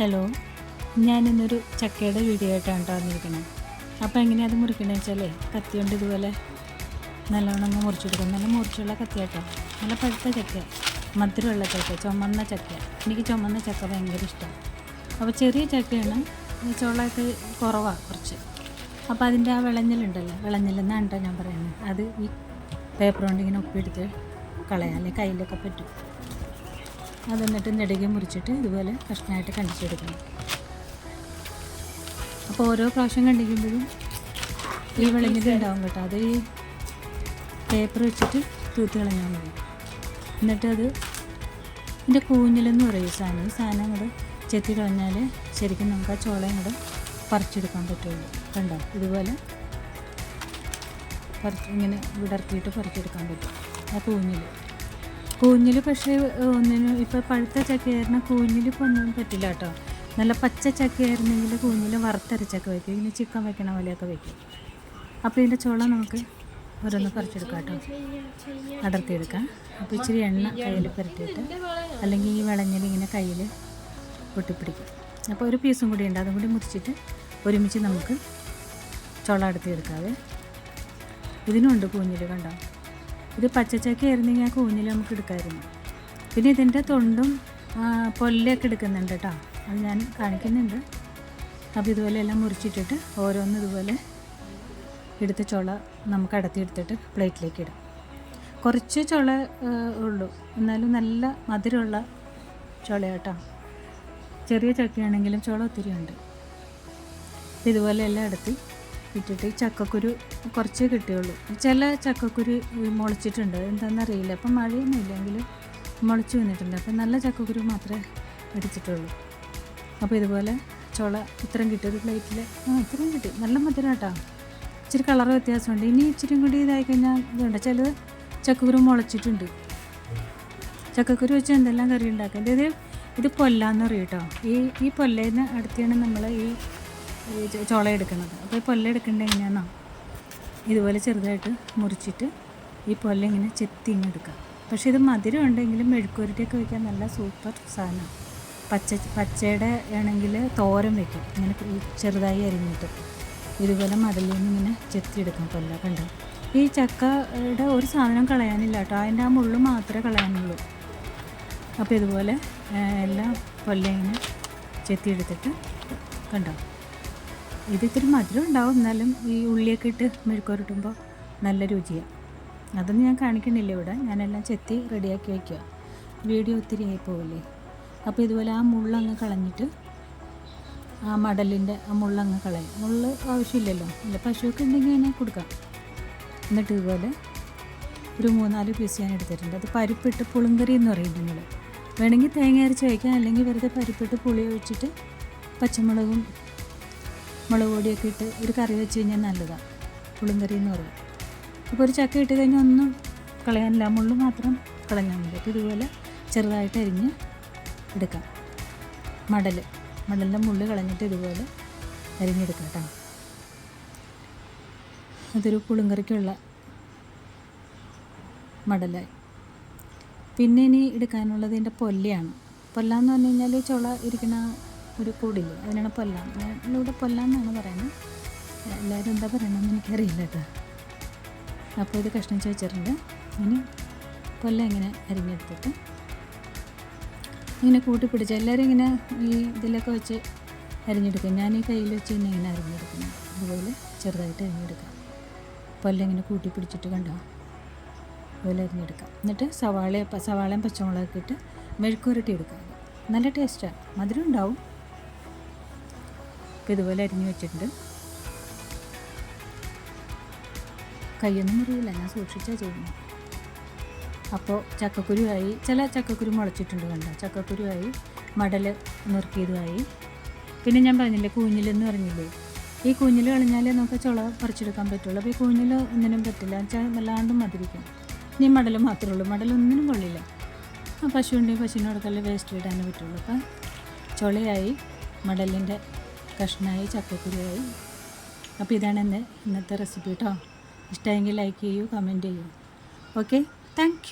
Hello. ഞാനിന്നൊരു ചക്കയുടെ video ആയിട്ടാണ് വന്നിരിക്കുന്നത് അപ്പോൾ എങ്ങനെയാണ് അത് മുറിക്കണമെന്ന് വെച്ചാലേ കത്തി കൊണ്ട് ഇതുപോലെ നല്ലോണം അങ്ങ് മുറിച്ചെടുക്കും നല്ല മുറിച്ചുള്ള കത്തിയാട്ടോ. നല്ല പഴുത്ത ചക്ക മധുരമുള്ള ചക്ക ചുമന്ന ചക്ക. എനിക്ക് ചുമന്ന ചക്ക ഭയങ്കര ഇഷ്ടമാണ് അപ്പോൾ ചെറിയ ചക്കയാണ് ഈ ചോളമൊക്കെ കുറവാണ് കുറച്ച്. അപ്പോൾ അതിന്റെ ആ വിളഞ്ഞലുണ്ടല്ലോ വിളഞ്ഞലെന്നാണ് കേട്ടോ ഞാൻ പറയുന്നത് അത് ഈ പേപ്പർ കൊണ്ട് ഇങ്ങനെ ഒപ്പിയെടുത്ത് കളയാം അല്ലെങ്കിൽ കയ്യിലൊക്കെ പറ്റും. അത് എന്നിട്ട് നെടുകെ മുറിച്ചിട്ട് ഇതുപോലെ കഷ്ണമായിട്ട് കണ്ടിച്ചെടുക്കണം അപ്പോൾ ഓരോ പ്രാവശ്യം കണ്ടിക്കുമ്പോഴും ഈ വിളഞ്ഞത് ഉണ്ടാവും കേട്ടോ. അത് ഈ പേപ്പർ വെച്ചിട്ട് തൂത്ത് കളഞ്ഞാൽ മതി. എന്നിട്ട് അത് ഇതിന്റെ കൂഞ്ഞിലെന്ന് പറയും സാധനം. ഈ സാധനം കൂടെ ചെത്തി കളഞ്ഞാൽ ശരിക്കും നമുക്ക് ആ ചോളയും കൂടെ പറിച്ചെടുക്കാൻ പറ്റുള്ളൂ. കണ്ടോ? ഇതുപോലെ പറിച്ച് ഇങ്ങനെ വിടർത്തിയിട്ട് പറിച്ചെടുക്കാൻ പറ്റും ആ കൂഞ്ഞിൽ കൂഞ്ഞിൽ പക്ഷേ ഒന്നിനും ഇപ്പോൾ പഴുത്ത ചക്കയായിരുന്ന കൂഞ്ഞിൽ ഇപ്പോൾ ഒന്നും പറ്റില്ല കേട്ടോ. നല്ല പച്ച ചക്കയായിരുന്നെങ്കിൽ കൂഞ്ഞിൽ വറുത്തരച്ചൊക്കെ വയ്ക്കും ഇങ്ങനെ ചിക്കൻ വെക്കണ പോലെയൊക്കെ വയ്ക്കും അപ്പോൾ ഇതിന്റെ ചോള നമുക്ക് ഓരോന്ന് പറിച്ചെടുക്കാം കേട്ടോ. അടർത്തിയെടുക്കാം. അപ്പോൾ ഇച്ചിരി എണ്ണ കയ്യിൽ പുരട്ടിയിട്ട് അല്ലെങ്കിൽ ഈ വിളഞ്ഞിൽ ഇങ്ങനെ കയ്യിൽ പൊട്ടിപ്പിടിക്കും. അപ്പോൾ ഒരു പീസും കൂടി ഉണ്ട്. അതും കൂടി മുറിച്ചിട്ട് ഒരുമിച്ച് നമുക്ക് ചോള അടർത്തിയെടുക്കാവേ ഇതിനുണ്ട് കൂഞ്ഞിൽ കണ്ടോ? ഇത് പച്ചച്ചക്ക ആയിരുന്നെങ്കിൽ ആ കൂഞ്ഞിൽ നമുക്ക് എടുക്കാമായിരുന്നു പിന്നെ ഇതിന്റെ തൊണ്ടും പൊല്ലൊക്കെ എടുക്കുന്നുണ്ട് കേട്ടോ. അത് ഞാൻ കാണിക്കുന്നുണ്ട്. അപ്പോൾ ഇതുപോലെ എല്ലാം മുറിച്ചിട്ടിട്ട് ഓരോന്ന് ഇതുപോലെ എടുത്ത് ചുള നമുക്ക് അടത്തിയെടുത്തിട്ട് പ്ലേറ്റിലേക്ക് ഇടാം. കുറച്ച് ചുള ഉള്ളൂ. എന്നാലും നല്ല മധുരമുള്ള ചുള കേട്ടോ. ചെറിയ ചക്കയാണെങ്കിലും ചുള ഒത്തിരി ഉണ്ട്. ഇതുപോലെ എല്ലാം എടുത്ത് ഇട്ടിട്ട് ചക്കക്കുരു കുറച്ചേ കിട്ടിയുള്ളൂ. ചില ചക്കക്കുരു മുളച്ചിട്ടുണ്ട്. എന്താണെന്നറിയില്ല. അപ്പം മഴയൊന്നും ഇല്ലെങ്കിൽ മുളച്ച് വന്നിട്ടുണ്ട്. അപ്പം നല്ല ചക്കക്കുരു മാത്രമേ അടിച്ചിട്ടുള്ളൂ അപ്പോൾ ഇതുപോലെ ചുള ഇത്രയും കിട്ടി. ഒരു പ്ലേറ്റിൽ ആ ഇത്രയും കിട്ടി. നല്ല മധുരം കേട്ടോ ഇച്ചിരി കളർ വ്യത്യാസമുണ്ട്. ഇനി ഇച്ചിരി കൂടി ഇതായി കഴിഞ്ഞാൽ ഇതുണ്ട്. ചിലത് ചക്കക്കുരു മുളച്ചിട്ടുണ്ട്. ചക്കക്കുരു വെച്ച് എന്തെല്ലാം കറി ഉണ്ടാക്കാം ഇത് ഇത് പൊല്ലാന്ന് പറയും കേട്ടോ. ഈ ഈ പൊല്ലേന്ന് അടുത്താണ് നമ്മൾ ഈ ചോള എടുക്കുന്നത്. അപ്പോൾ ഈ പൊല്ല എടുക്കേണ്ടത് ഇതുപോലെ ചെറുതായിട്ട് മുറിച്ചിട്ട് ഈ പൊല്ല ഇങ്ങനെ ചെത്തി ഇങ്ങനെ എടുക്കുക. പക്ഷേ ഇത് മധുരം ഉണ്ടെങ്കിലും മെഴുക്കുരുട്ടിയൊക്കെ വയ്ക്കാൻ നല്ല സൂപ്പർ സാധനമാണ് പച്ച പച്ചയുടെ ആണെങ്കിൽ തോരൻ വയ്ക്കും ഇങ്ങനെ ചെറുതായി അരിഞ്ഞിട്ട്. ഇതുപോലെ മതിലിൽ നിന്ന് ഇങ്ങനെ ചെത്തിയെടുക്കും പൊല്ല. കണ്ടോ? ഈ ചക്കയുടെ ഒരു സാധനം കളയാനില്ല കേട്ടോ. അതിന്റെ ആ മുള്ളു മാത്രമേ കളയാനുള്ളൂ. അപ്പോൾ ഇതുപോലെ എല്ലാം പൊല്ല ഇങ്ങനെ ചെത്തിയെടുത്തിട്ട് കണ്ടോ? ഇത് ഇത്തിരി മധുരം ഉണ്ടാവും. എന്നാലും ഈ ഉള്ളിയൊക്കെ ഇട്ട് മെഴുക്കോരിട്ടുമ്പോൾ നല്ല രുചിയാണ് അതൊന്നും ഞാൻ കാണിക്കണില്ല ഇവിടെ. ഞാനെല്ലാം ചെത്തി റെഡിയാക്കി വയ്ക്കുക വീഡിയോ ഒത്തിരി ആയി പോവില്ലേ? അപ്പോൾ ഇതുപോലെ ആ മുള്ളങ്ങ് കളഞ്ഞിട്ട് ആ മടലിന്റെ ആ മുള്ളങ്ങ് കളയും. മുള്ള് ആവശ്യമില്ലല്ലോ. അല്ല പശുവൊക്കെ ഉണ്ടെങ്കിൽ അതിനെ കൊടുക്കാം. എന്നിട്ട് ഇതുപോലെ ഒരു മൂന്നാൽ പീസ് ഞാൻ എടുത്തിട്ടുണ്ട്. അത് പരിപ്പിട്ട് പുളിങ്കറി എന്ന് പറയും നിങ്ങൾ വേണമെങ്കിൽ തേങ്ങ അരച്ച് വയ്ക്കാം അല്ലെങ്കിൽ വെറുതെ പരിപ്പിട്ട് പുളി ഒഴിച്ചിട്ട് പച്ചമുളകും മുളക് പൊടിയൊക്കെ ഇട്ട് ഒരു കറി വെച്ച് കഴിഞ്ഞാൽ നല്ലതാണ്. പുളിങ്കറി എന്ന് പറയും അപ്പോൾ ഒരു ചക്ക ഇട്ട് കഴിഞ്ഞാൽ ഒന്നും കളയാനില്ല. മുള്ളു മാത്രം കളഞ്ഞാൽ മതി. അപ്പോൾ ഇതുപോലെ ചെറുതായിട്ട് അരിഞ്ഞ് എടുക്കാം. മടൽ. മടലിന്റെ മുള്ളു കളഞ്ഞിട്ട് ഇതുപോലെ അരിഞ്ഞെടുക്കാം കേട്ടോ. അതൊരു പുളിങ്കറിക്കുള്ള മടലായി. പിന്നെ ഇനി എടുക്കാനുള്ളത് ഇതിന്റെ പൊല്ലയാണ് പൊല്ലാന്ന് പറഞ്ഞു കഴിഞ്ഞാൽ ചുള ഇരിക്കുന്ന ഒരു കൂടില്ലേ? അതിനാണ് പൊല്ലാം. ഇവിടെ പൊല്ലാന്നാണ് പറയുന്നത്. എല്ലാവരും എന്താ പറയണമെന്ന് എനിക്കറിയില്ല കേട്ടോ. അപ്പോൾ ഇത് കഷ്ണം വെച്ചിട്ടുണ്ട് ഇനി പൊല്ല ഇങ്ങനെ അരിഞ്ഞെടുത്തിട്ട് ഇങ്ങനെ കൂട്ടി പിടിച്ച് എല്ലാവരും ഇങ്ങനെ ഈ ഇതിലൊക്കെ വെച്ച് അരിഞ്ഞെടുക്കും. ഞാൻ ഈ കയ്യിൽ വെച്ച് തന്നെ ഇങ്ങനെ അരിഞ്ഞെടുക്കുന്നത് അതുപോലെ ചെറുതായിട്ട് അരിഞ്ഞെടുക്കാം. പൊല്ല ഇങ്ങനെ കൂട്ടി പിടിച്ചിട്ട് കണ്ടോ? അതുപോലെ അരിഞ്ഞെടുക്കാം. എന്നിട്ട് സവാള സവാളയും പച്ചമുളകൊക്കെ ഇട്ട് മെഴുക്കുരട്ടി എടുക്കാം. നല്ല ടേസ്റ്റാണ് മധുരം ഉണ്ടാവും. അപ്പോൾ ഇതുപോലെ അരിഞ്ഞു വെച്ചിട്ടുണ്ട്. കയ്യൊന്നും മുറിയില്ല ഞാൻ സൂക്ഷിച്ചാൽ ചെയ്യുന്നു അപ്പോൾ ചക്കക്കുരുവായി ചില ചക്കക്കുരു മുളച്ചിട്ടുണ്ട് കണ്ടോ? ചക്കക്കുരുവായി മടൽ നുറുക്കിയതുമായി. പിന്നെ ഞാൻ പറഞ്ഞില്ലേ കൂഞ്ഞിലെന്ന് പറഞ്ഞില്ലേ? ഈ കൂഞ്ഞിൽ കളഞ്ഞാലേ നമുക്ക് ചുള പറിച്ചെടുക്കാൻ പറ്റുള്ളൂ. അപ്പോൾ ഈ കൂഞ്ഞിൽ ഒന്നിനും പറ്റില്ല വെച്ചാൽ വല്ലാണ്ടും മതിരിക്കും ഇനി മടൽ മാത്രമേ ഉള്ളൂ മടലൊന്നിനും കൊള്ളില്ല. ആ പശു ഉണ്ടെങ്കിൽ പശുവിനോടൊക്കെ വേസ്റ്റ് ഇടാനേ പറ്റുള്ളൂ. അപ്പം ചുളയായി മടലിന്റെ കഷ്ണമായി ചക്കക്കുരുവായി. അപ്പോൾ ഇതാണ് എന്റെ ഇന്നത്തെ റെസിപ്പി കേട്ടോ ഇഷ്ടമെങ്കിൽ ലൈക്ക് ചെയ്യൂ കമന്റ് ചെയ്യൂ. Okay thank